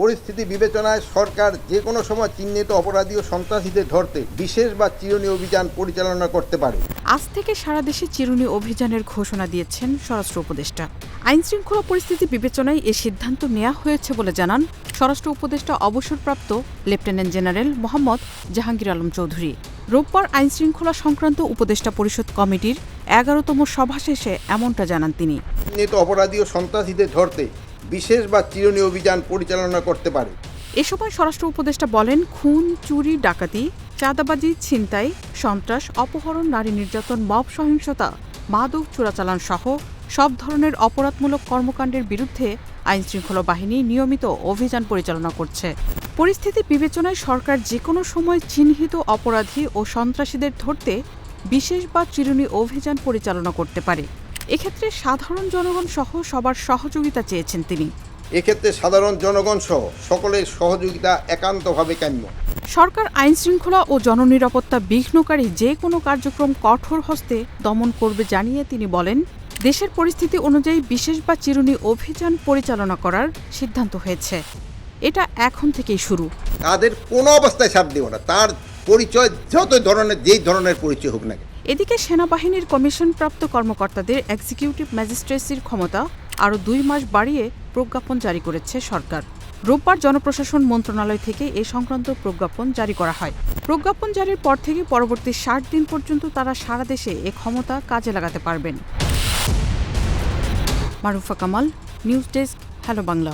পরিস্থিতি বিবেচনায় সরকার যে কোনো সময় চিহ্নিত অপরাধী ও সন্ত্রাসীদের ধরতে বিশেষ বা চিরুনি অভিযান পরিচালনা করতে পারে। আজ থেকে সারা দেশে চিরুনি অভিযানের ঘোষণা দিয়েছেন স্বরাষ্ট্র উপদেষ্টা। আইন শৃঙ্খলা পরিস্থিতি বিবেচনায় এ সিদ্ধান্ত নেওয়া হয়েছে বলে জানান স্বরাষ্ট্র উপদেষ্টা অবসরপ্রাপ্ত লেফটেন্যান্ট জেনারেল মোহাম্মদ জাহাঙ্গীর আলম চৌধুরী। রোববার আইন শৃঙ্খলা সংক্রান্ত উপদেষ্টা পরিষদ কমিটির এগারোতম সভা শেষে এমনটা জানান তিনি। অপরাধী ও সন্ত্রাসীদের ধরতে বিশেষ বা চিরুনি অভিযান পরিচালনা করতে পারে। এ সময় স্বরাষ্ট্র উপদেষ্টা বলেন, খুন, চুরি, ডাকাতি, চাঁদাবাজি, ছিনতাই, সন্ত্রাস, অপহরণ, নারী নির্যাতন, মব, সহিংসতা, মাদক, চোরাচালান সহ সব ধরনের অপরাধমূলক কর্মকাণ্ডের বিরুদ্ধে আইন শৃঙ্খলা বাহিনী নিয়মিত অভিযান পরিচালনা করছে। পরিস্থিতি বিবেচনায় সরকার যে কোনো সময় চিহ্নিত অপরাধী ও সন্ত্রাসীদের ধরতে বিশেষ বা চিরুনি অভিযান পরিচালনা করতে পারে। এক্ষেত্রে সাধারণ জনগণ সহ সবার সহযোগিতা চেয়েছেন তিনি। এক্ষেত্রে সাধারণ জনগণ সহ সকলের সহযোগিতা একান্তভাবে কাম্য। সরকার আইন শৃঙ্খলা ও জননিরাপত্তা বিঘ্নকারী যে কোনো কার্যক্রম কঠোর হস্তে দমন করবে জানিয়ে তিনি বলেন দেশের পরিস্থিতি অনুযায়ী বিশেষ বা চিরুনি অভিযান পরিচালনা করার সিদ্ধান্ত হয়েছে। এটা এখন থেকেই শুরু। তাদের কোনো অবস্থায় ছাড় দেব না। তার পরিচয় যত ধরনের যেই ধরনের পরিচয় হোক না কেন। এদিকে সেনাবাহিনীর কমিশনপ্রাপ্ত কর্মকর্তাদের এক্সিকিউটিভ ম্যাজিস্ট্রেসির ক্ষমতা আরও দুই মাস বাড়িয়ে প্রজ্ঞাপন জারি করেছে সরকার। রোববার জনপ্রশাসন মন্ত্রণালয় থেকে এ সংক্রান্ত প্রজ্ঞাপন জারি করা হয়। প্রজ্ঞাপন জারির পর থেকে পরবর্তী ষাট দিন পর্যন্ত তারা সারা দেশে এ ক্ষমতা কাজে লাগাতে পারবেন। Marufa Kamal, news desk, hello Bangla.